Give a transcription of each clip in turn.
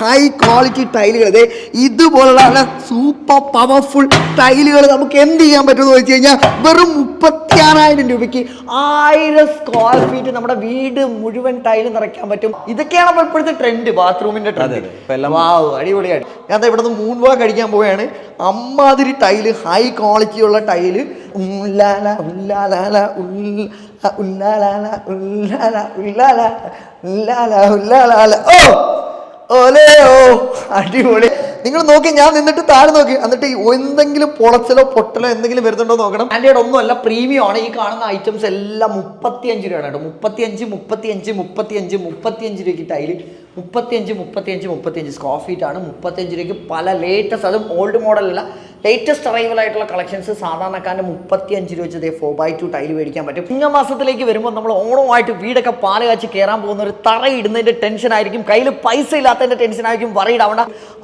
High quality ടൈലുകൾ അതെ ഇതുപോലുള്ള സൂപ്പർ പവർഫുൾ ടൈലുകൾ നമുക്ക് എന്ത് ചെയ്യാൻ പറ്റുമെന്ന് വെച്ച് കഴിഞ്ഞാൽ വെറും മുപ്പത്തി ആറായിരം രൂപയ്ക്ക് ആയിരം സ്ക്വയർ ഫീറ്റ് നമ്മുടെ വീട് മുഴുവൻ ടൈൽ നിറയ്ക്കാൻ പറ്റും. ഇതൊക്കെയാണ് അപ്പോൾ ഇപ്പോഴത്തെ ട്രെൻഡ് ബാത്റൂമിന്റെ ട്രെൻഡ് വാവ് അടിപൊളിയാണ്. ഞാൻ ഇവിടെ നിന്ന് മൂൺ വാക്ക് കഴിക്കാൻ പോവുകയാണ്. അമ്മാതിരി ടൈൽ ഹൈ ക്വാളിറ്റി ഉള്ള ടൈൽ ഉല്ലാല ഉല്ലാലാല ഉല്ല ഉല്ലാല ഉല്ലാല ഉല്ലാല ഉല്ലാല ഉല്ലാലാല ഓ! ഓലേ ഓ അടിപൊളി. നിങ്ങൾ നോക്കി ഞാൻ നിന്നിട്ട് താഴെ നോക്കി. എന്നിട്ട് എന്തെങ്കിലും പൊളച്ചലോ പൊട്ടലോ എന്തെങ്കിലും വരുന്നുണ്ടോ നോക്കണം. ആൻഡ്രോയിഡ് ഒന്നുമല്ല പ്രീമിയം ആണ്. ഈ കാണുന്ന ഐറ്റംസ് എല്ലാം മുപ്പത്തിയഞ്ച് രൂപയാണ് കേട്ടോ. മുപ്പത്തിയഞ്ച് മുപ്പത്തിയഞ്ച് മുപ്പത്തിയഞ്ച് മുപ്പത്തിയഞ്ച് രൂപയ്ക്ക് ടൈൽ മുപ്പത്തിയഞ്ച് മുപ്പത്തിയഞ്ച് മുപ്പത്തിയഞ്ച് സ്ക്വയർ ഫീറ്റ് ആണ്. മുപ്പത്തിയഞ്ച് രൂപയ്ക്ക് പല ലേറ്റസ്റ്റ് അതും ഓൾഡ് മോഡലല്ല ലേറ്റസ്റ്റ് അറൈവൽ ആയിട്ടുള്ള കളക്ഷൻസ് സാധാരണക്കാരന്റെ മുപ്പത്തിയഞ്ച് രൂപ വെച്ചതേ ഫോർ ബൈ ടു ടൈൽ മേടിക്കാൻ പറ്റും. ചിങ്ങമാസത്തിലേക്ക് വരുമ്പോൾ നമ്മൾ ഓണമായിട്ട് വീടൊക്കെ പാൽ കാച്ച് കയറാൻ പോകുന്ന ഒരു തറ ഇടുന്നതിന്റെ ടെൻഷൻ ആയിരിക്കും. കയ്യിൽ പൈസ ഇല്ലാത്തതിന്റെ ടെൻഷൻ ആയിരിക്കും വറീഡ്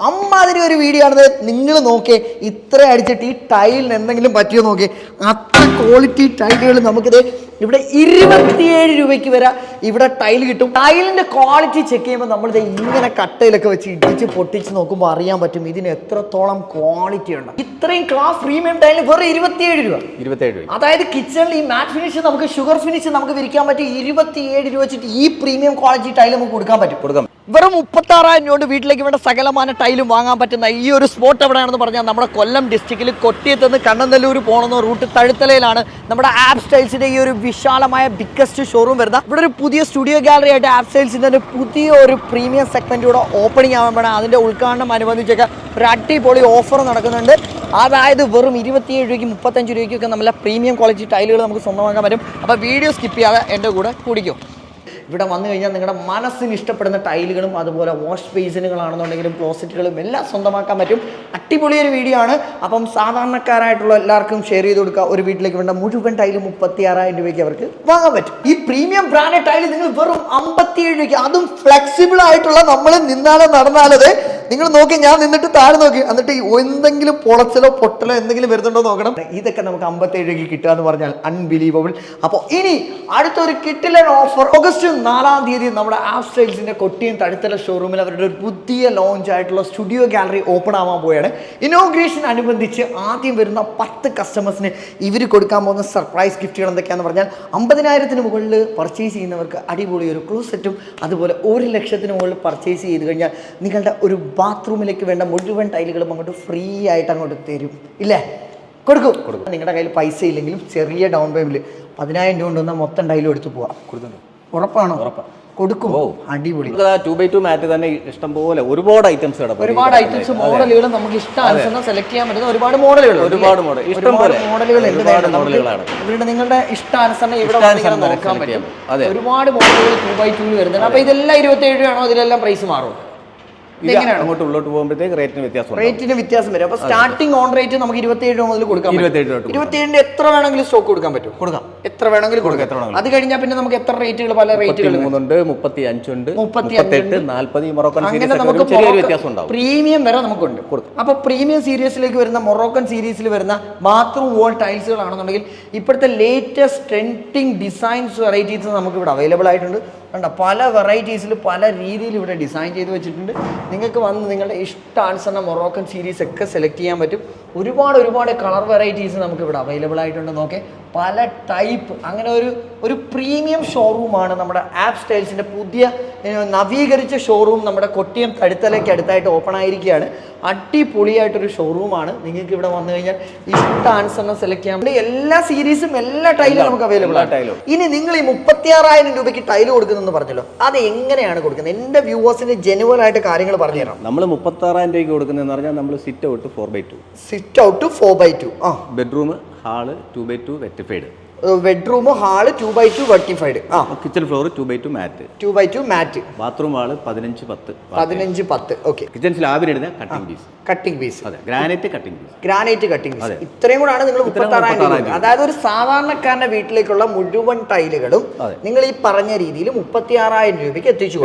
അമ്മാതിരി ഒരു വീഡിയോ ആണത് നിങ്ങൾ നോക്കേ ഇത്ര അടിച്ചിട്ട് ഈ ടൈലിന് എന്തെങ്കിലും പറ്റിയോ നോക്കേ. അത്ര ക്വാളിറ്റി ടൈലുകൾ നമുക്കിത് ഇവിടെ ഇരുപത്തിയേഴ് രൂപയ്ക്ക് വരെ ഇവിടെ ടൈൽ കിട്ടും. ടൈലിന്റെ ക്വാളിറ്റി ചെക്ക് ചെയ്യുമ്പോൾ നമ്മൾ ഇത് ഇങ്ങനെ കട്ടയിലൊക്കെ വെച്ച് ഇടിച്ച് പൊട്ടിച്ച് നോക്കുമ്പോൾ അറിയാൻ പറ്റും ഇതിന് എത്രത്തോളം ക്വാളിറ്റി ഉണ്ട്. ഇത്രയും ക്ലാസ് പ്രീമിയം ടൈലിന് വെറും ഇരുപത്തിയേഴ് രൂപ. ഇരുപത്തിയേഴ് രൂപ അതായത് കിച്ചണിൽ ഈ മാറ്റ് ഫിനിഷ് നമുക്ക് ഷുഗർ ഫിനിഷ് നമുക്ക് വിരിക്കാൻ പറ്റും ഇരുപത്തിയേഴ് രൂപ വെച്ചിട്ട് ഈ പ്രീമിയം ക്വാളിറ്റി ടൈൽ നമുക്ക് കൊടുക്കാൻ പറ്റും. കൊടുക്കാം വെറും മുപ്പത്താറായിരം രൂപ കൊണ്ട് വീട്ടിലേക്ക് വേണ്ട സകലമാന ടൈലും വാങ്ങാൻ പറ്റുന്ന ഈ ഒരു സ്പോട്ട് എവിടെയാണെന്ന് പറഞ്ഞാൽ നമ്മുടെ കൊല്ലം ഡിസ്ട്രിക്റ്റിൽ കൊട്ടിയത്ത് നിന്ന് കണ്ണനല്ലൂർ പോകണമെന്ന് റൂട്ട് തഴുത്തലയിലാണ് നമ്മുടെ ആപ്പ് സ്റ്റൈൽസിന്റെ ഈ ഒരു വിശാലമായ ബിഗ്ഗസ്റ്റ് ഷോറൂം വരുന്ന ഇവിടെ ഒരു പുതിയ സ്റ്റുഡിയോ ഗാലറി ആയിട്ട് ആപ്പ് സ്റ്റൈൽസിന്റെ ഒരു പുതിയ ഒരു പ്രീമിയം സെഗ്മെന്റ് കൂടെ ഓപ്പണിംഗ് വേണം അതിന്റെ ഉദ്ഘാടനം അനുബന്ധിച്ചൊക്കെ ഒരു അടിപൊളി ഓഫർ നടക്കുന്നുണ്ട്. അതായത് വെറും ഇരുപത്തിയേഴ് രൂപയ്ക്ക് മുപ്പത്തഞ്ച് രൂപയ്ക്കൊക്കെ നമ്മളെ പ്രീമിയം ക്വാളിറ്റി ടൈലുകൾ നമുക്ക് സ്വന്തമാക്കാൻ പറ്റും. അപ്പോൾ വീഡിയോ സ്കിപ്പ് ചെയ്യാതെ എന്റെ കൂടെ കുടിക്കും. ഇവിടെ വന്നു കഴിഞ്ഞാൽ നിങ്ങളുടെ മനസ്സിന് ഇഷ്ടപ്പെടുന്ന ടൈലുകളും അതുപോലെ വാഷ് ബേസിനുകളാണെന്നുണ്ടെങ്കിലും ക്ലോസറ്റുകളും എല്ലാം സ്വന്തമാക്കാൻ പറ്റും. അടിപൊളിയൊരു വീഡിയോ ആണ്. അപ്പം സാധാരണക്കാരായിട്ടുള്ള എല്ലാവർക്കും ഷെയർ ചെയ്ത് കൊടുക്കുക. ഒരു വീട്ടിലേക്ക് വേണ്ട മുഴുവൻ ടൈലും മുപ്പത്തി ആറായിരം രൂപയ്ക്ക് അവർക്ക് വാങ്ങാൻ പറ്റും. ഈ പ്രീമിയം ബ്രാൻഡ് ടൈൽ നിങ്ങൾ വെറും അമ്പത്തിയേഴ് രൂപയ്ക്ക് അതും ഫ്ലെക്സിബിൾ ആയിട്ടുള്ള നമ്മൾ നിന്നാലോ നടന്നാലത് നിങ്ങൾ നോക്കി ഞാൻ നിന്നിട്ട് താഴെ നോക്കി. എന്നിട്ട് എന്തെങ്കിലും പൊളച്ചലോ പൊട്ടലോ എന്തെങ്കിലും വരുന്നുണ്ടോ നോക്കണം. ഇതൊക്കെ നമുക്ക് അമ്പത്തേഴ് രൂപയ്ക്ക് കിട്ടുക എന്ന് പറഞ്ഞാൽ അൺബിലീവബിൾ അപ്പോൾ ഇനി അടുത്തൊരു കിട്ടിലൻ ഓഫർ ഓഗസ്റ്റ് നാലാം തീയതി നമ്മുടെ ആപ്പ് സ്റ്റൈൽസിന്റെ കൊട്ടിയും തഴുത്തല ഷോറൂമിൽ അവരുടെ ഒരു പുതിയ ലോഞ്ച് ആയിട്ടുള്ള സ്റ്റുഡിയോ ഗാലറി ഓപ്പൺ ആവാൻ പോവുകയാണ്. ഇനോഗ്രേഷൻ അനുബന്ധിച്ച് ആദ്യം വരുന്ന പത്ത് കസ്റ്റമേഴ്സിന് ഇവർ കൊടുക്കാൻ പോകുന്ന സർപ്രൈസ് ഗിഫ്റ്റുകൾ എന്തൊക്കെയാണെന്ന് പറഞ്ഞാൽ അമ്പതിനായിരത്തിന് മുകളിൽ പർച്ചേസ് ചെയ്യുന്നവർക്ക് അടിപൊളി ഒരു ക്ലോസറ്റും അതുപോലെ ഒരു ലക്ഷത്തിന് മുകളിൽ പർച്ചേസ് ചെയ്ത് കഴിഞ്ഞാൽ നിങ്ങളുടെ ഒരു ബാത്റൂമിലേക്ക് വേണ്ട മുഴുവൻ ടൈലുകളും അങ്ങോട്ട് ഫ്രീ ആയിട്ട് അങ്ങോട്ട് തരും. ഇല്ലേ? കൊടുക്കും. കൊടുക്കും. നിങ്ങളുടെ കയ്യിൽ പൈസ ഇല്ലെങ്കിലും ചെറിയ ഡൗൺ പേയ്മെന്റ് പതിനായിരം രൂപ കൊണ്ടുവന്നാൽ മൊത്തം ടൈലും എടുത്ത് പോവാം. കൊടുക്കുന്നുണ്ട് ഉറപ്പാണോ? ഉറപ്പാണ് കൊടുക്കും. അടിപൊളി. ടു ബൈ ടു മാറ്റ് തന്നെ ഇഷ്ടം പോലെ ഒരുപാട് ഐറ്റംസ് കിടക്കും ഒരുപാട് ഐറ്റംസ് മോഡലുകൾ നമുക്ക് ഇഷ്ടാനുസരണം സെലക്ട് ചെയ്യാൻ പറ്റുന്ന ഒരുപാട് മോഡലുകൾ ഒരുപാട് മോഡൽ ഇഷ്ടം പോലെ. മോഡലുകൾ മോഡലുകളാണ്. ഇവരുടെ നിങ്ങളുടെ ഇഷ്ടാനുസരണം ഇവിടെ നോക്കാൻ പറ്റും. ഒരുപാട് മോഡലുകൾ ടു ബൈ ടു വരുന്നുണ്ട്. അപ്പൊ ഇതെല്ലാം ഇരുപത്തി ഏഴ് ആണോ ഇതിലെല്ലാം പ്രൈസ് മാറും ഇത് അങ്ങോട്ട് ഉള്ളോട്ട് പോകുമ്പോഴത്തേക്ക് റേറ്റിന് വ്യത്യാസം. റേറ്റിന് വ്യത്യാസം വരും. അപ്പൊ സ്റ്റാർട്ടിംഗ് ഓൺ റേറ്റ് നമുക്ക് ഇരുപത്തിയേഴ് രൂപ മുതൽ കൊടുക്കാം 27 രൂപ തൊട്ട് ഇരുപത്തിയേഴിന്റെ എത്ര വേണമെങ്കിലും സ്റ്റോക്ക് കൊടുക്കാൻ പറ്റും? കൊടുക്കാം. എത്ര വേണമെങ്കിലും കൊടുക്കാം എത്ര. അത് കഴിഞ്ഞാൽ പിന്നെ നമുക്ക് എത്ര റേറ്റുകൾ പല റേറ്റുകൾ മൂന്നുണ്ട് മുപ്പത്തി അഞ്ചുണ്ട് മുപ്പത്തി നാല്പത് മൊറോക്കൻ അങ്ങനെ നമുക്ക് വ്യത്യാസം ഉണ്ടാവും. പ്രീമിയം വരെ നമുക്കുണ്ട്. അപ്പൊ പ്രീമിയം സീരീസിലേക്ക് വരുന്ന മൊറോക്കൻ സീരീസിൽ വരുന്ന ബാത്റൂം വോൾ ടൈൽസുകളാണെന്നുണ്ടെങ്കിൽ ഇപ്പോഴത്തെ ലേറ്റസ്റ്റ് ട്രെൻഡിങ് ഡിസൈൻസ് വെറൈറ്റീസ് നമുക്ക് ഇവിടെ അവൈലബിൾ ആയിട്ടുണ്ട്. കണ്ട പല വെറൈറ്റീസിൽ പല രീതിയിൽ ഇവിടെ ഡിസൈൻ ചെയ്ത് വെച്ചിട്ടുണ്ട്. നിങ്ങൾക്ക് വന്ന് നിങ്ങളുടെ ഇഷ്ടാനുസരണം മൊറോക്കൻ സീരീസ് ഒക്കെ സെലക്ട് ചെയ്യാൻ പറ്റും. ഒരുപാട് ഒരുപാട് കളർ വെറൈറ്റീസ് നമുക്ക് ഇവിടെ അവൈലബിൾ ആയിട്ടുണ്ട്. നോക്കേ പല ടൈപ്പ് അങ്ങനെ ഒരു ഒരു പ്രീമിയം ഷോറൂമാണ് നമ്മുടെ ആപ്പ് സ്റ്റൈൽസിന്റെ പുതിയ നവീകരിച്ച ഷോറൂം നമ്മുടെ കൊട്ടിയം തടുത്തലയ്ക്ക് അടുത്തായിട്ട് ഓപ്പൺ ആയിരിക്കുകയാണ്. അടിപൊളിയായിട്ടൊരു ഷോറൂമാണ് നിങ്ങൾക്ക് ഇവിടെ വന്നു കഴിഞ്ഞാൽ ഇഷ്ടാനുസരണം സെലക്ട് ചെയ്യാൻ വേണ്ടി എല്ലാ സീരീസും എല്ലാ ടൈലും നമുക്ക് അവൈലബിൾ ആണ്. ടൈലും. ഇനി നിങ്ങൾ ഈ മുപ്പത്തി ആറായിരം രൂപയ്ക്ക് ടൈൽ കൊടുക്കുന്നെന്ന് പറഞ്ഞല്ലോ. അത് എങ്ങനെയാണ് കൊടുക്കുന്നത്? എന്റെ വ്യൂവേഴ്സിന് ജെനുവൽ ആയിട്ട് കാര്യങ്ങൾ പറഞ്ഞു തരാം നമ്മൾ മുപ്പത്തി ആറായിരം രൂപയ്ക്ക് കൊടുക്കുന്നതെന്ന് പറഞ്ഞാൽ നമ്മൾ sit out four by two sit out four by two ആ. Bedroom hall two by two vitrified bedroom hall two by two vitrified ആ. Kitchen floor two by two matt two by two matt bathroom hall പതിനഞ്ച് പത്ത്. പതിനഞ്ച് പത്ത്. Okay kitchen സ്ലാബിലിടുന്ന cutting piece cutting piece അതെ granite cutting piece granite cutting piece ഇത്രയും കൂടാണ് നിങ്ങൾ മുപ്പത്താറായിരം രൂപ. 36,000 അതായത് ഒരു സാധാരണക്കാരന്റെ വീട്ടിലേക്കുള്ള മുഴുവൻ ടൈലുകളും നിങ്ങൾ ഈ പറഞ്ഞ രീതിയിൽ മുപ്പത്തി ആറായിരം രൂപയ്ക്ക് എത്തിച്ചു.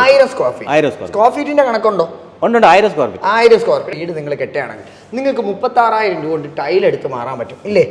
ആയിരം സ്ക്വയർ ഫീറ്റ് ആയിരം സ്ക്വയർ ഫീറ്റിന്റെ കണക്കുണ്ടോ? ഉണ്ട് ഉണ്ട് ആയിരം സ്ക്വയർ ഫീറ്റ് ആയിരം സ്ക്വയർ ഫീറ്റ് വീട് നിങ്ങൾ കെട്ടുകയാണെങ്കിൽ. നിങ്ങൾക്ക് മുപ്പത്താറായിരം രൂപ കൊണ്ട് ടൈൽ എടുത്ത് മാറാൻ പറ്റും ഇല്ലേ?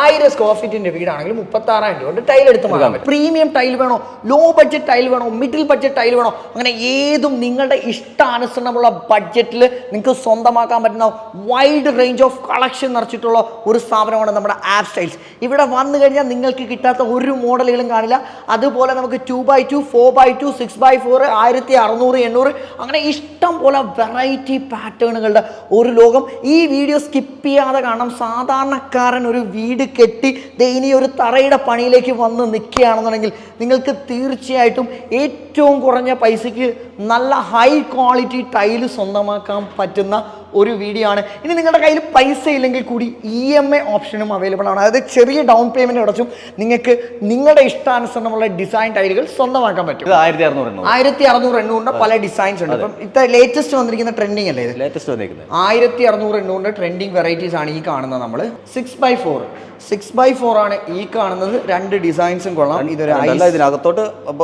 ആയിരം സ്ക്വയർ ഫീറ്റിന്റെ വീടാണെങ്കിൽ മുപ്പത്താറായിരം രൂപ കൊണ്ട് ടൈൽ എടുത്ത് മാറാൻ പറ്റും. പ്രീമിയം ടൈൽ വേണോ? ലോ ബഡ്ജറ്റ് ടൈൽ വേണോ? മിഡിൽ ബഡ്ജറ്റ് ടൈൽ വേണോ? അങ്ങനെ ഏതും നിങ്ങളുടെ ഇഷ്ടാനുസരണമുള്ള ബഡ്ജറ്റിൽ നിങ്ങൾക്ക് സ്വന്തമാക്കാൻ പറ്റുന്ന വൈഡ് റേഞ്ച് ഓഫ് കളക്ഷൻ നിറച്ചിട്ടുള്ള ഒരു സ്ഥാപനമാണ് നമ്മുടെ ആപ്പ് സ്റ്റൈൽസ് ഇവിടെ വന്നു കഴിഞ്ഞാൽ നിങ്ങൾക്ക് കിട്ടാത്ത ഒരു മോഡലുകളും കാണില്ല. അതുപോലെ നമുക്ക് two by two four by two six by four ആയിരത്തി അറുന്നൂറ് എണ്ണൂറ്. അങ്ങനെ ഇഷ്ടം പോലെ വെറൈറ്റി പാറ്റേണുകളുടെ ഒരു ലോകം. ഈ വീഡിയോ സ്കിപ്പ് ചെയ്യാതെ കാണാം സാധാരണക്കാരൻ ഒരു വീട് കെട്ടി ഇനി ഒരു തറയുടെ പണിയിലേക്ക് വന്ന് നിൽക്കുകയാണെന്നുണ്ടെങ്കിൽ നിങ്ങൾക്ക് തീർച്ചയായിട്ടും ഏറ്റവും കുറഞ്ഞ പൈസയ്ക്ക് നല്ല ഹൈ ക്വാളിറ്റി ടൈൽ സ്വന്തമാക്കാൻ പറ്റുന്ന ഒരു വീഡിയോ ആണ്. ഇനി നിങ്ങളുടെ കയ്യിൽ പൈസ ഇല്ലെങ്കിൽ കൂടി ഇ എം ഐ ഓപ്ഷനും അവൈലബിൾ ആണ്. അതായത് ചെറിയ ഡൗൺ പേയ്മെന്റ് അടച്ചും നിങ്ങൾക്ക് നിങ്ങളുടെ ഇഷ്ടാനുസരണമുള്ള ഡിസൈൻ ടൈലുകൾ സ്വന്തമാക്കാൻ പറ്റും. ആയിരത്തി അറുന്നൂറ് ആയിരത്തി അറുന്നൂറ് എണ്ണൂറിന്റെ പല ഡിസൈൻസ് ഉണ്ട്. അപ്പം ഇത്ര ലേറ്റസ്റ്റ് വന്നിരിക്കുന്ന ട്രെൻഡിങ് അല്ലേ ലേറ്റസ്റ്റ് വന്നിരിക്കുന്നത് ആയിരത്തി അറുന്നൂറ് എണ്ണൂറിന്റെ ട്രെൻഡിങ് വെറൈറ്റീസ് ആണ് ഈ കാണുന്നത് നമ്മൾ six by four six by four ആണ് ഈ കാണുന്നത്. രണ്ട് ഡിസൈൻസും കൊള്ളാം. ഇതൊരു ഇതിനകത്തോട്ട്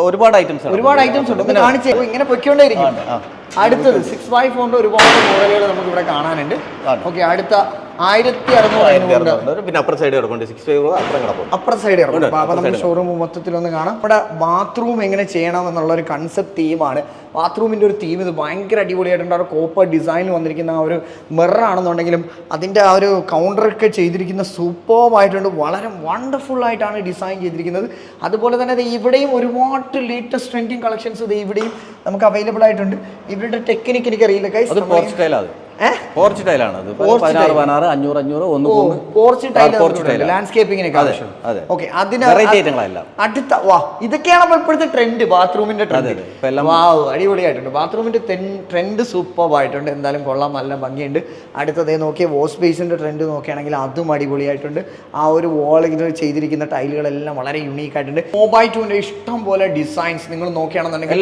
ഒരുപാട് ഐറ്റംസ് ഒരുപാട് ഐറ്റംസ് ഉണ്ട്. കാണിച്ചു ഇങ്ങനെ ഇങ്ങനെ പൊയ്ക്കൊണ്ടേയിരിക്കും അടുത്തത് സിക്സ് ബൈ ഫോറിന്റെ ഒരുപാട് മോഡലുകൾ നമുക്ക് ഇവിടെ കാണാനുണ്ട്. ഓക്കെ അടുത്ത ആയിരത്തി അറുന്നൂറ് പിന്നെ അപ്പുറ സൈഡ് കിടക്കുന്നുണ്ട് സിക്സ് ഫൈവ് അപ്പുറം കിടക്കും അപ്പുറ സൈഡ് ഇറങ്ങും. ഉണ്ട്, അപ്പൊ അപ്പുറ നമുക്ക് side ഷോറൂം മൊത്തത്തിലൊന്ന് കാണാം. ഇവിടെ ബാത്റൂം എങ്ങനെ ചെയ്യണം എന്നുള്ള ഒരു കൺസെപ്റ്റ് തീമാണ് ബാത്റൂമിന്റെ ഒരു തീം ഇത് ഭയങ്കര അടിപൊളിയായിട്ടുണ്ട്. ഒരു കോപ്പർ ഡിസൈൻ വന്നിരിക്കുന്ന ആ ഒരു മിറർ ആണെന്നുണ്ടെങ്കിലും അതിന്റെ ആ ഒരു കൗണ്ടറൊക്കെ ചെയ്തിരിക്കുന്ന സൂപ്പർവായിട്ടുണ്ട് വളരെ വണ്ടർഫുൾ ആയിട്ടാണ് ഡിസൈൻ ചെയ്തിരിക്കുന്നത്. അതുപോലെ തന്നെ ഇവിടെയും ഒരുപാട് ലേറ്റസ്റ്റ് ട്രെൻഡിങ് കളക്ഷൻസ് ഇത് ഇവിടെയും നമുക്ക് അവൈലബിൾ ആയിട്ടുണ്ട്. ഇവരുടെ ടെക്നിക്ക് എനിക്കറിയില്ല അറിയില്ല guys. അത് നമ്മൾ പോർച്ച് ടൈലാണ് ഏഹ് പോർച്ച് ടൈലാണ് അത്. പതിനാറ്. പതിനാറ് അഞ്ഞൂറ് അഞ്ഞൂറ് ഒന്ന് പോർച്ച് ടൈൽ. ലാൻഡ്സ്കേപ്പിങ്ങിനൊക്കെ ആവശ്യം ഓക്കെ ഐറ്റങ്ങളെല്ലാം. അടുത്ത വാ ഇതൊക്കെയാണ് അപ്പൊ ഇപ്പോഴത്തെ ട്രെൻഡ് ബാത്റൂമിന്റെ ട്രെൻഡ് ഇപ്പൊ അടിപൊളിയായിട്ടുണ്ട്. ബാത്റൂമിന്റെ ട്രെൻഡ് സൂപ്പർ ആയിട്ടുണ്ട്. എന്തായാലും കൊള്ളാം നല്ല ഭംഗിയുണ്ട്. അടുത്തതേ നോക്കിയ വാഷ് ബേസിന്റെ ട്രെൻഡ് നോക്കുകയാണെങ്കിൽ അതും അടിപൊളിയായിട്ടുണ്ട്. ആ ഒരു വാളിൽ ചെയ്തിരിക്കുന്ന ടൈലുകളെല്ലാം വളരെ യുണീക്ക് ആയിട്ടുണ്ട്. മൊബൈൽ ടുവിന്റെ ഇഷ്ടം പോലെ ഡിസൈൻസ് നിങ്ങൾ നോക്കുകയാണെന്നുണ്ടെങ്കിൽ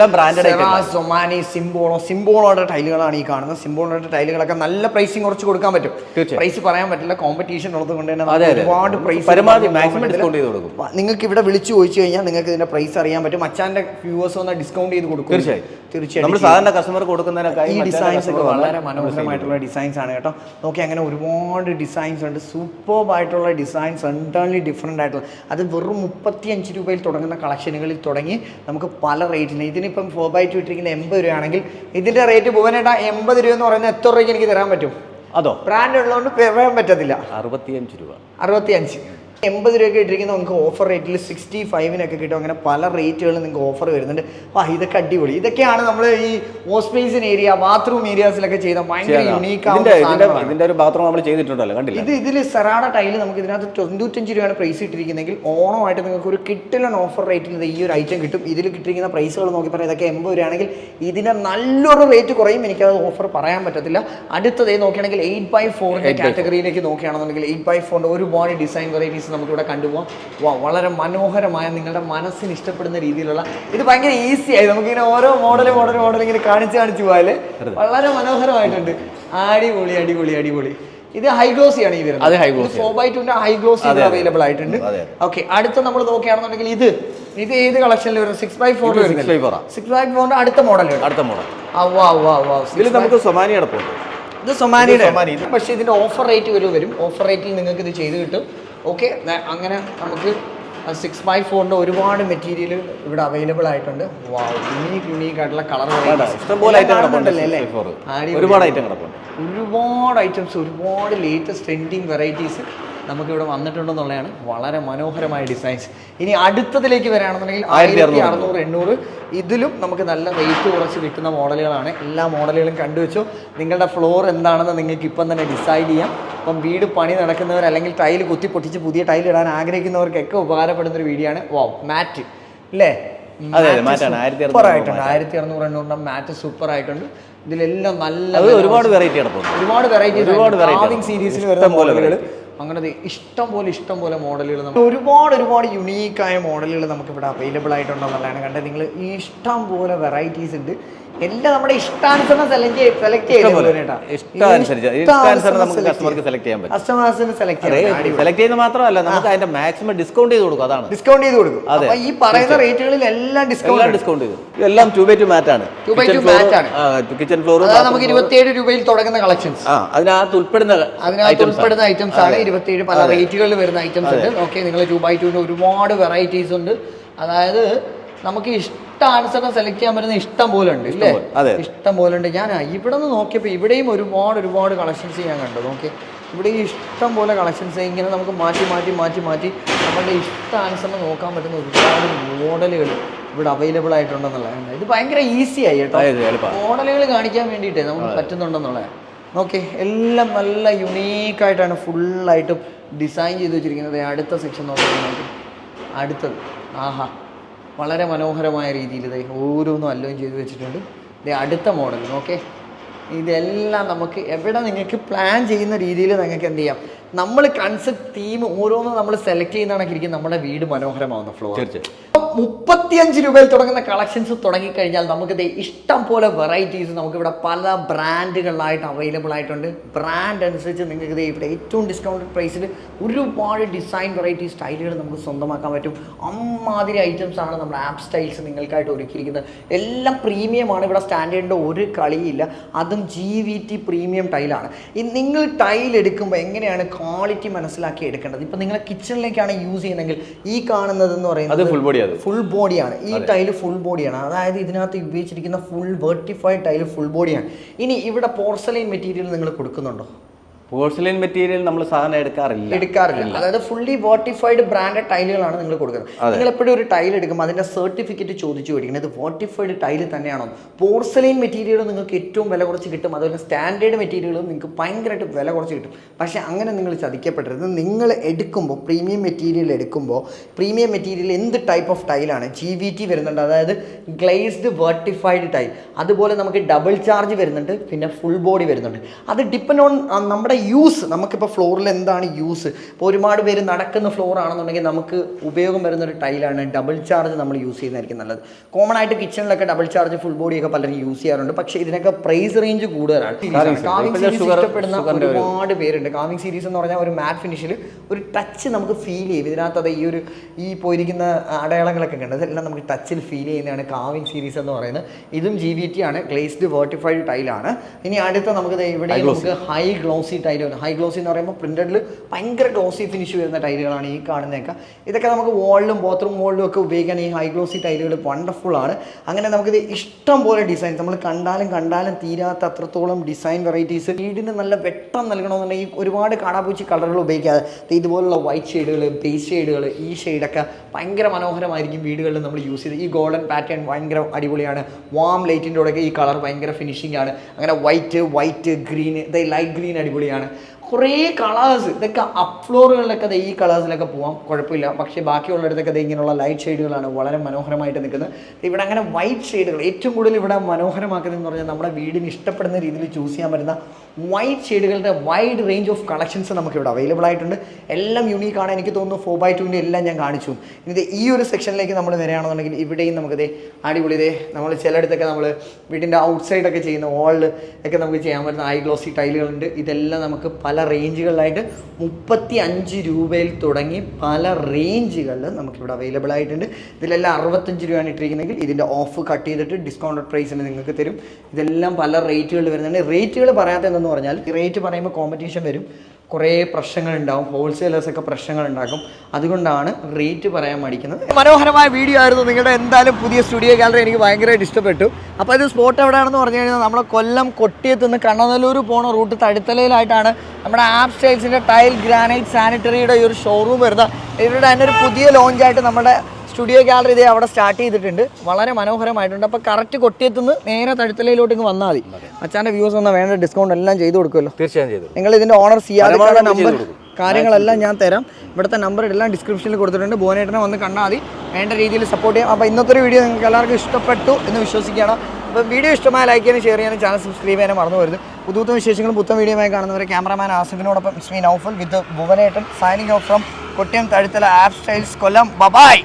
സിംബോളോ സിംബോളോയുടെ ടൈലുകളാണ് ഈ കാണുന്നത്. സിംബോളോയുടെ ടൈലുകളൊക്കെ നല്ല പ്രൈസിങ് കുറച്ച് കൊടുക്കാൻ പറ്റും പ്രൈസ് പറയാൻ പറ്റില്ല കോമ്പറ്റീഷൻ ഉള്ളത് കൊണ്ട് തന്നെ. ഒരുപാട് പ്രൈസ് പരമാവധി മാക്സിമം ഡിസ്കൗണ്ട് ചെയ്ത് കൊടുക്കും. നിങ്ങൾക്ക് ഇവിടെ വിളിച്ചു ചോദിച്ചു കഴിഞ്ഞാൽ നിങ്ങൾക്ക് ഇതിന്റെ പ്രൈസ് അറിയാൻ പറ്റും അച്ഛാന്റെ വ്യൂവേഴ്സ് വന്നാൽ ഡിസ്കൗണ്ട് ചെയ്ത് കൊടുക്കും തീർച്ചയായും. നമ്മൾ സാധാരണ കസ്റ്റമർ കൊടുക്കുന്നതിനൊക്കെ ഈ ഡിസൈൻസ് ഒക്കെ വളരെ മനോഹരമായിട്ടുള്ള ഡിസൈൻസ് ആണ് കേട്ടോ. നോക്കി അങ്ങനെ ഒരുപാട് ഡിസൈൻസ് ഉണ്ട്. സൂപ്പർബ് ആയിട്ടുള്ള ഡിസൈൻസ് എന്റേർലി ഡിഫറെന്റ് ആയിട്ടുള്ള അത് വെറും മുപ്പത്തി അഞ്ച് രൂപയിൽ തുടങ്ങുന്ന കളക്ഷനുകളിൽ തുടങ്ങി നമുക്ക് പല റേറ്റിന് ഇതിനിപ്പം ഫോർ ബൈ ടു ഇട്ടിരിക്കുന്ന എൺപത് രൂപയാണെങ്കിൽ ഇതിന്റെ റേറ്റ് ഭുവനേട്ടാ എൺപത് രൂപ എന്ന് പറയുന്നത് എത്ര രൂപയ്ക്ക് എനിക്ക് തരാൻ പറ്റും? അതോ? ബ്രാൻഡ് ഉള്ളതുകൊണ്ട് പറയാൻ പറ്റത്തില്ല. അറുപത്തിയഞ്ച് രൂപ. അറുപത്തി അഞ്ച് എൺപത് രൂപയ്ക്ക് ഇട്ടിരിക്കുന്ന നിങ്ങൾക്ക് ഓഫർ റേറ്റിൽ സിക്സ്റ്റി ഫൈവിനൊക്കെ കിട്ടും. അങ്ങനെ പല റേറ്റുകളിൽ നിങ്ങൾക്ക് ഓഫർ വരുന്നുണ്ട്. ആ ഇതൊക്കെ അടിപൊളി. ഇതൊക്കെയാണ് നമ്മൾ ഈ ഹോസ്പേസിൻ ഏരിയ ബാത്റൂം ഏരിയാസിലൊക്കെ ചെയ്ത ഭയങ്കര യുണീക്ക് ഇതിന്റെ ഒരു ബാത്റൂം നമ്മൾ ചെയ്തിട്ടുണ്ടല്ലോ കണ്ടില്ല? ഇത് ഇതിൽ സെറാഡ ടൈൽ നമുക്ക് ഇതിനകത്ത് തൊണ്ണൂറ്റഞ്ച് രൂപയാണ് പ്രൈസ് ഇട്ടിരിക്കുന്നെങ്കിൽ ഓണമായിട്ട് നിങ്ങൾക്ക് ഒരു കിട്ടിലൻ ഓഫർ റേറ്റിൽ ഈ ഒരു ഐറ്റം കിട്ടും. ഇതിൽ കിട്ടിയിരിക്കുന്ന പ്രൈസുകൾ നോക്കി പറയാം. ഇതൊക്കെ എൺപത് രൂപയാണെങ്കിൽ ഇതിന് നല്ലൊരു റേറ്റ് കുറയും. എനിക്കത് ഓഫർ പറയാൻ പറ്റത്തില്ല. അടുത്തതേ നോക്കുകയാണെങ്കിൽ എയ്റ്റ് ബൈ ഫോറിന്റെ കാറ്റഗറിയിലേക്ക് നോക്കുകയാണെന്നുണ്ടെങ്കിൽ എയ്റ്റ് ബൈ ഫോറിന്റെ ഒരുപാട് ഡിസൈൻ വെറൈറ്റീസ് നമുക്കിവിടെ കണ്ടുപോകാം വാ വളരെ മനോഹരമായ നിങ്ങളുടെ മനസ്സിന് ഇഷ്ടപ്പെടുന്ന രീതിയിലുള്ള ഇത് ഭയങ്കര ഈസി ആയി. നമുക്കിങ്ങനെ ഓരോ മോഡൽ മോഡൽ മോഡൽ ഇങ്ങനെ കാണിച്ച് കാണിച്ച് പോയാൽ വളരെ മനോഹരമായിട്ടുണ്ട്. അടിപൊളി അടിപൊളി അടിപൊളി. ഇത് ഹൈ ഗ്ലോസി ആണ് ഈ വരുന്നത്. ഫോർ ബൈ ടുന്റെ ഹൈ ഗ്ലോസി അതെ. അവൈലബിൾ ആയിട്ടുണ്ട്. ഓക്കെ അടുത്ത നമ്മൾ നോക്കുകയാണെന്നുണ്ടെങ്കിൽ ഇത്. ഇത് ഏത് കളക്ഷനിൽ വരും സിക്സ് ബൈ ഫോർ ഇത് 6x4 ആ. സിക്സ് ബൈ ഫോറിന്റെ അടുത്ത മോഡൽ അടുത്ത മോഡൽ ഇതിൽ നമുക്ക് സൊമാനി ഇത് സൊമാനിയുടെ പക്ഷേ ഇതിന്റെ ഓഫർ റേറ്റ് വരും. വരും ഓഫർ റേറ്റിൽ നിങ്ങൾക്ക് ഇത് ചെയ്ത് കിട്ടും. ഓക്കെ അങ്ങനെ നമുക്ക് സിക്സ് ബൈ ഫോറിന്റെ ഒരുപാട് മെറ്റീരിയൽ ഇവിടെ അവൈലബിൾ ആയിട്ടുണ്ട്. യുണീക്ക് യുണീക്ക് ആയിട്ടുള്ള കളർ ഇഷ്ടംപോലെ ഐറ്റം കിടപ്പുണ്ട് 6x4. ഒരുപാട് ഐറ്റം കിടപ്പുണ്ട്. ഒരുപാട് ഐറ്റംസ് ഒരുപാട് ലേറ്റസ്റ്റ് ട്രെൻഡിങ് വെറൈറ്റീസ് നമുക്കിവിടെ വന്നിട്ടുണ്ടെന്നുള്ളതാണ് വളരെ മനോഹരമായ ഡിസൈൻസ് ഇനി അടുത്തതിലേക്ക് വരാണെന്നുണ്ടെങ്കിൽ ആയിരത്തി. അറുന്നൂറ് എണ്ണൂറ്. ഇതിലും നമുക്ക് നല്ല റേറ്റ് കുറച്ച് കിട്ടുന്ന മോഡലുകളാണ് എല്ലാ മോഡലുകളും കണ്ടുവച്ചു. നിങ്ങളുടെ ഫ്ലോർ എന്താണെന്ന് നിങ്ങൾക്ക് ഇപ്പം തന്നെ ഡിസൈഡ് ചെയ്യാം. ഇപ്പം വീട് പണി നടക്കുന്നവർ അല്ലെങ്കിൽ ടൈൽ കുത്തി പൊട്ടിച്ച് പുതിയ ടൈൽ ഇടാൻ ആഗ്രഹിക്കുന്നവർക്കൊക്കെ ഉപകാരപ്പെടുന്ന ഒരു വീഡിയോ ആണ് വാവ് മാറ്റ് അല്ലേ അതെ, അതെ, matte ആണ്. 1600 സൂപ്പർ ആയിട്ടുണ്ട്. ആയിരത്തി അറുന്നൂറ് എണ്ണൂറിന്റെ മാറ്റ് സൂപ്പർ ആയിട്ടുണ്ട്. ഇതിലെല്ലാം നല്ല ഒരുപാട് വെറൈറ്റി ഒരുപാട് വെറൈറ്റി ഒരുപാട്. സീരീസിൽ വരുന്ന മോഡലുകൾ അങ്ങനെ ഇഷ്ടം പോലെ ഇഷ്ടം പോലെ മോഡലുകൾ നമുക്ക് ഒരുപാട് ഒരുപാട് യുണീക്കായ മോഡലുകൾ നമുക്ക് ഇവിടെ അവൈലബിൾ ആയിട്ടുണ്ടെന്നുള്ളതാണ് കണ്ടത്. നിങ്ങൾ ഇഷ്ടം പോലെ വെറൈറ്റീസ് ഉണ്ട്. എല്ലാം നമ്മുടെ ഇഷ്ടാനുസരണം സെലക്ട് സെലക്ട് കസ്റ്റമേഴ്സിന് സെലക്ട് സെലക്ട് ചെയ്യുന്നത് മാത്രമല്ല നമുക്ക് അതിന്റെ മാക്സിമം ഡിസ്കൗണ്ട് ചെയ്ത് കൊടുക്കും അതാണ്. ഡിസ്കൗണ്ട് ചെയ്ത് കൊടുക്കും. അതെ ഈ പറയുന്ന റേറ്റുകളിൽ എല്ലാം ഡിസ്കൗണ്ട് ഡിസ്കൗണ്ട് ചെയ്തു എല്ലാം ടു ബൈ ടു മാറ്റ് ആണ്. Two ബൈ two മാറ്റ് ആണ്. കിച്ചൺ ഫ്ലോർ നമുക്ക് ഇരുപത്തിയേഴ് രൂപയിൽ തുടങ്ങുന്ന കളക്ഷൻസ് അതിനകത്ത് ഉൾപ്പെടുന്ന അതിനകത്ത് ഉൾപ്പെടുന്ന ഐറ്റംസ് ആണ് ഇരുപത്തിയേഴ് പല റേറ്റുകളിൽ വരുന്ന ഐറ്റംസ് ഉണ്ട്. ഓക്കെ നിങ്ങൾ ടു ബൈ ടു ഒരുപാട് വെറൈറ്റീസ് ഉണ്ട്. അതായത് നമുക്ക് ഇഷ്ട ആൻസറിനെ സെലക്ട് ചെയ്യാൻ പറ്റുന്ന ഇഷ്ടം പോലെ ഉണ്ട് ഇല്ലേ? ഇഷ്ടം പോലെ ഉണ്ട്. ഞാൻ ഇവിടെ നിന്ന് നോക്കിയപ്പോൾ ഇവിടെയും ഒരുപാട് ഒരുപാട് കളക്ഷൻസ് ഞാൻ കണ്ടു ഓക്കെ ഇവിടെ ഈ ഇഷ്ടം പോലെ കളക്ഷൻസ് ഇങ്ങനെ നമുക്ക് മാറ്റി മാറ്റി മാറ്റി മാറ്റി നമ്മളുടെ ആൻസറിനെ നോക്കാൻ പറ്റുന്ന ഒരുപാട് മോഡലുകൾ ഇവിടെ അവൈലബിൾ ആയിട്ടുണ്ടെന്നുള്ളതാണ്. ഇത് ഭയങ്കര ഈസി ആയി കേട്ടോ. മോഡലുകൾ കാണിക്കാൻ വേണ്ടിയിട്ടേ നമുക്ക് പറ്റുന്നുണ്ടെന്നുള്ളത് ഓക്കെ എല്ലാം നല്ല യുണീക്കായിട്ടാണ് ഫുള്ളായിട്ട് ഡിസൈൻ ചെയ്ത് വെച്ചിരിക്കുന്നത്. അടുത്ത സെക്ഷൻ നോക്കുകയാണെങ്കിൽ അടുത്തത്. ആഹാ. വളരെ മനോഹരമായ രീതിയിൽ ഇത് ഓരോന്നും അല്ലോയും ചെയ്ത് വെച്ചിട്ടുണ്ട്. ഇത് അടുത്ത മോഡൽ ഓക്കെ ഇതെല്ലാം നമുക്ക് എവിടെ നിങ്ങൾക്ക് പ്ലാൻ ചെയ്യുന്ന രീതിയിൽ നിങ്ങൾക്ക് എന്ത് ചെയ്യാം? നമ്മൾ കൺസെപ്റ്റ് തീം ഓരോന്നും നമ്മൾ സെലക്ട് ചെയ്യുന്ന കണക്കിരിക്കും നമ്മുടെ വീട് മനോഹരമാവുന്ന ഫ്ലോർ തീർച്ചയായും മുപ്പത്തിയഞ്ച് രൂപയിൽ തുടങ്ങുന്ന കളക്ഷൻസ് തുടങ്ങിക്കഴിഞ്ഞാൽ നമുക്ക് ദേ ഇഷ്ടം പോലെ വെറൈറ്റീസ് നമുക്കിവിടെ പല ബ്രാൻഡുകളിലായിട്ട് അവൈലബിൾ ആയിട്ടുണ്ട്. ബ്രാൻഡ് അനുസരിച്ച് നിങ്ങൾക്ക് ഇവിടെ ഏറ്റവും ഡിസ്കൗണ്ടഡ് പ്രൈസിൽ ഒരുപാട് ഡിസൈൻ വെറൈറ്റി സ്റ്റൈലുകൾ നമുക്ക് സ്വന്തമാക്കാൻ പറ്റും. അമ്മാതിരി ഐറ്റംസ് ആണ് നമ്മുടെ ആപ്പ് സ്റ്റൈൽസ് നിങ്ങൾക്കായിട്ട് ഒരുക്കിയിരിക്കുന്നത്. എല്ലാം പ്രീമിയമാണ് ഇവിടെ സ്റ്റാൻഡേർഡിന്റെ ഒരു കളിയില്ല അതും ജി വി ടി പ്രീമിയം ടൈലാണ് ഈ നിങ്ങൾ ടൈൽ എടുക്കുമ്പോൾ എങ്ങനെയാണ് ക്വാളിറ്റി മനസ്സിലാക്കി എടുക്കേണ്ടത്. ഇപ്പം നിങ്ങൾ കിച്ചണിലേക്കാണ് യൂസ് ചെയ്യുന്നതെങ്കിൽ ഈ കാണുന്നത് എന്ന് പറയുന്നത് ഫുൾ ബോഡിയാണ് ഫുൾ ബോഡിയാണ് ഈ ടൈൽ ഫുൾ ബോഡിയാണ് അതായത് ഇതിനകത്ത് ഉപയോഗിച്ചിരിക്കുന്ന ഫുൾ വെർട്ടിഫൈഡ് ടൈൽ ഫുൾ ബോഡിയാണ് ഇനി ഇവിടെ പോർസലൈൻ മെറ്റീരിയൽ നിങ്ങൾ കൊടുക്കുന്നുണ്ടോ? പോർസിലിൻ മെറ്റീരിയൽ നമ്മൾ സാധനം എടുക്കാറില്ല. എടുക്കാറില്ല. അതായത് ഫുള്ളി വോട്ടിഫൈഡ് ബ്രാൻഡഡ് ടൈലുകളാണ് നിങ്ങൾ കൊടുക്കുന്നത്. നിങ്ങൾ എപ്പോഴും ഒരു ടൈൽ എടുക്കുമ്പോൾ അതിന്റെ സർട്ടിഫിക്കറ്റ് ചോദിച്ചു മേടിക്കണം. ഇത് വോട്ടിഫൈഡ് ടൈൽ തന്നെയാണോ? പോർസലൈൻ മെറ്റീരിയൽ നിങ്ങൾക്ക് ഏറ്റവും വില കുറച്ച് കിട്ടും. അതുപോലെ സ്റ്റാൻഡേർഡ് മെറ്റീരിയലും നിങ്ങൾക്ക് ഭയങ്കരമായിട്ട് വില കുറച്ച് കിട്ടും. പക്ഷേ അങ്ങനെ നിങ്ങൾ ചതിക്കപ്പെടരുത്. നിങ്ങൾ എടുക്കുമ്പോൾ പ്രീമിയം മെറ്റീരിയൽ എടുക്കുമ്പോൾ പ്രീമിയം മെറ്റീരിയൽ എന്ത് ടൈപ്പ് ഓഫ് ടൈലാണ് ജി വി ടി വരുന്നുണ്ട്. അതായത് ഗ്ലേസ്ഡ് വേർട്ടിഫൈഡ് ടൈൽ അതുപോലെ നമുക്ക് ഡബിൾ ചാർജ് വരുന്നുണ്ട്. പിന്നെ ഫുൾ ബോഡി വരുന്നുണ്ട്. അത് ഡിപ്പെൻഡ് ഓൺ നമ്മുടെ യൂസ് നമുക്കിപ്പോൾ ഫ്ലോറിൽ എന്താണ് യൂസ് ഇപ്പോൾ ഒരുപാട് പേര് നടക്കുന്ന ഫ്ലോർ ആണെന്നുണ്ടെങ്കിൽ നമുക്ക് ഉപയോഗം വരുന്ന ഒരു ടൈലാണ് ഡബിൾ ചാർജ് നമ്മൾ യൂസ് ചെയ്യുന്നതായിരിക്കും നല്ലത്. കോമൺ ആയിട്ട് കിച്ചണിലൊക്കെ ഡബിൾ ചാർജ് ഫുൾ ബോഡിയൊക്കെ പലരും യൂസ് ചെയ്യാറുണ്ട്. പക്ഷേ ഇതിനൊക്കെ പ്രൈസ് റേഞ്ച് കൂടുതലാണ്. കാവിംഗ് സീരീസ് ഇഷ്ടപ്പെടുന്ന ഒരു- ഒരുപാട് പേരുണ്ട്. കാവിംഗ് സീരീസ് എന്ന് പറഞ്ഞാൽ ഒരു മാറ്റ് ഫിനിഷിൽ ഒരു ടച്ച് നമുക്ക് ഫീൽ ചെയ്യും. ഇതിനകത്ത് അത് ഈ ഒരു ഈ പോയിരിക്കുന്ന അടയാളങ്ങളൊക്കെ ഉണ്ട് അതെല്ലാം നമുക്ക് ടച്ചിൽ ഫീൽ ചെയ്യുന്നതാണ് കാവിംഗ് സീരീസ് എന്ന് പറയുന്നത്. ഇതും ജി വി ടി ആണ്. ഗ്ലേസ്ഡ് വേർട്ടിഫൈഡ് ടൈലാണ് ഇനി അടുത്ത നമുക്ക് ഇവിടെ നമുക്ക് high glossy tile high glossy എന്ന് പറയുമ്പോൾ പ്രിന്റഡിൽ ഭയങ്കര ഗ്ലോസി ഫിനിഷ് വരുന്ന ടൈലുകളാണ് ഈ കാണുന്നതൊക്കെ. ഇതൊക്കെ നമുക്ക് വാളിലും ബാത്റൂം വാളിലും ഒക്കെ ഉപയോഗിക്കാൻ ഈ ഹൈ ഗ്ലോസി ടൈലുകൾ വണ്ടർഫുൾ ആണ്. അങ്ങനെ നമുക്കിത് ഇഷ്ടം പോലെ ഡിസൈൻസ് നമ്മൾ കണ്ടാലും കണ്ടാലും തീരാത്ത അത്രത്തോളം ഡിസൈൻ വെറൈറ്റീസ് വീടിന് നല്ല വെട്ടം നൽകണമെന്നുണ്ടെങ്കിൽ ഒരുപാട് കാടാപൂച്ചി കളറുകൾ ഉപയോഗിക്കാതെ ഇതുപോലുള്ള വൈറ്റ് ഷെയ്ഡുകൾ ബേസ് ഷെയ്ഡുകൾ ഈ ഷെയ്ഡൊക്കെ ഭയങ്കര മനോഹരമായിരിക്കും വീടുകളിൽ നമ്മൾ യൂസ് ചെയ്ത്. ഈ ഗോൾഡൻ പാറ്റേൺ ഭയങ്കര അടിപൊളിയാണ്. വാം ലൈറ്റിന്റെ കൂടെയൊക്കെ ഈ കളർ ഭയങ്കര ഫിനിഷിംഗ് ആണ്. അങ്ങനെ വൈറ്റ് വൈറ്റ് ഗ്രീൻ ഇത് ലൈറ്റ് ഗ്രീൻ അടിപൊളിയാണ്. കുറേ കളേഴ്സ് ഇതൊക്കെ അപ്ഫ്ലോറുകളിലൊക്കെ അത് ഈ കളേഴ്സിലൊക്കെ പോകാം കുഴപ്പമില്ല. പക്ഷേ ബാക്കിയുള്ളിടത്തൊക്കെ അത് ഇങ്ങനെയുള്ള ലൈറ്റ് ഷെയ്ഡുകളാണ് വളരെ മനോഹരമായിട്ട് നിൽക്കുന്നത്. ഇവിടെ അങ്ങനെ വൈറ്റ് ഷെയ്ഡുകൾ ഏറ്റവും കൂടുതൽ ഇവിടെ മനോഹരമാക്കുന്നതെന്ന് പറഞ്ഞാൽ നമ്മുടെ വീടിന് ഇഷ്ടപ്പെടുന്ന രീതിയിൽ ചൂസ് ചെയ്യാൻ പറ്റുന്ന വൈറ്റ് ഷെയ്ഡുകളുടെ വൈഡ് റേഞ്ച് ഓഫ് കളക്ഷൻസ് നമുക്ക് ഇവിടെ അവൈലബിൾ ആയിട്ടുണ്ട്. എല്ലാം യുണീക്കാണ് എനിക്ക് തോന്നുന്നു ഫോർ ബൈ ടുവിന്റെ എല്ലാം ഞാൻ കാണിച്ചു. ഇനി ഈ ഒരു സെക്ഷനിലേക്ക് നമ്മൾ വരികയാണെന്നുണ്ടെങ്കിൽ ഇവിടെയും നമുക്ക് ദേ അടിപൊളി ദേ നമ്മൾ ചിലയിടത്തൊക്കെ നമ്മൾ വീടിന്റെ ഔട്ട് സൈഡൊക്കെ ചെയ്യുന്ന വാളിൽ ഒക്കെ നമുക്ക് ചെയ്യാൻ പറ്റുന്ന ഐ ഗ്ലോസി ടൈലുകളുണ്ട് ഇതെല്ലാം നമുക്ക് പല റേഞ്ചുകളിലായിട്ട് മുപ്പത്തി അഞ്ച് രൂപയിൽ തുടങ്ങി പല റേഞ്ചുകളിൽ നമുക്കിവിടെ അവൈലബിൾ ആയിട്ടുണ്ട്. ഇതിലെല്ലാം അറുപത്തഞ്ച് രൂപയാണ് ഇട്ടിരിക്കുന്നതെങ്കിൽ ഇതിന്റെ ഓഫ് കട്ട് ചെയ്തിട്ട് ഡിസ്കൗണ്ടഡ് പ്രൈസിന് നിങ്ങൾക്ക് തരും. ഇതെല്ലാം പല റേറ്റുകളിൽ വരുന്നുണ്ട്. റേറ്റുകൾ പറയാത്തതെന്ന് പറഞ്ഞാൽ റേറ്റ് പറയുമ്പോൾ കോമ്പറ്റീഷൻ വരും. കുറേ പ്രശ്നങ്ങളുണ്ടാവും. ഹോൾസെയിലേഴ്സൊക്കെ ഉണ്ടാകും അതുകൊണ്ടാണ് റേറ്റ് പറയാൻ മടിക്കുന്നത്. മനോഹരമായ വീഡിയോ ആയിരുന്നു. നിങ്ങളുടെ എന്തായാലും പുതിയ സ്റ്റുഡിയോ ഗാലറി എനിക്ക് ഭയങ്കരമായിട്ട് ഇഷ്ടപ്പെട്ടു. അപ്പോൾ ഇത് സ്പോട്ട് എവിടെയാണെന്ന് പറഞ്ഞു കഴിഞ്ഞാൽ നമ്മളെ കൊല്ലം കൊട്ടിയത്ത് നിന്ന് കണ്ണനല്ലൂർ പോണ റൂട്ട് തഴുത്തലയിലായിട്ടാണ് നമ്മുടെ ആപ്പ് സ്റ്റൈൽസിന്റെ ടൈൽ ഗ്രാനൈറ്റ് സാനിറ്ററിയുടെ ഈ ഒരു ഷോറൂം വരുന്നത്. ഇവരുടെ തന്നെ ഒരു പുതിയ ലോഞ്ചായിട്ട് നമ്മുടെ സ്റ്റുഡിയോ ഗാലറി ഇതേ അവിടെ സ്റ്റാർട്ട് ചെയ്തിട്ടുണ്ട്. വളരെ മനോഹരമായിട്ടുണ്ട്. അപ്പോൾ കറക്റ്റ് കൊട്ടിയെത്തുന്ന നേരെ തഴുത്തലയിലോട്ട് ഇങ്ങ് വന്നാൽ മതി. അച്ഛന്റെ വ്യൂസ് ഒന്നും വേണ്ട ഡിസ്കൗണ്ട് എല്ലാം ചെയ്തു കൊടുക്കുമല്ലോ. തീർച്ചയായും ചെയ്തു നിങ്ങൾ ഇതിന്റെ ഓണർ പരമാവധി നമ്പർ കാര്യങ്ങളെല്ലാം ഞാൻ തരാം. ഇവിടുത്തെ നമ്പർ എല്ലാം ഡിസ്ക്രിപ്ഷനിൽ കൊടുത്തിട്ടുണ്ട്. ബോനേട്ടനെ വന്ന് കണ്ടാൽ മതി. വേണ്ട രീതിയിൽ സപ്പോർട്ട് ചെയ്യാം. അപ്പോൾ ഇന്നത്തെ ഒരു വീഡിയോ നിങ്ങൾക്ക് എല്ലാവർക്കും ഇഷ്ടപ്പെട്ടു എന്ന് വിശ്വസിക്കുകയാണ്. അപ്പോൾ വീഡിയോ ഇഷ്ടമായ ലൈക്ക് ചെയ്യാനും ഷെയർ ചെയ്യാനും ചാനൽ സബ്സ്ക്രൈബ് ചെയ്യാനും മറന്നു വരുന്നത് പുതുത്ത വിശേഷങ്ങളും പുത്തൻ വീഡിയോയുമായി കാണുന്നവരെ ക്യാമറാമാൻ ആസിഫിനോടൊപ്പം Ismi Noufal with ഭുവനേട്ടൻ signing off from Kottiyam Thazhuthala App Styles Kollam. Bye bye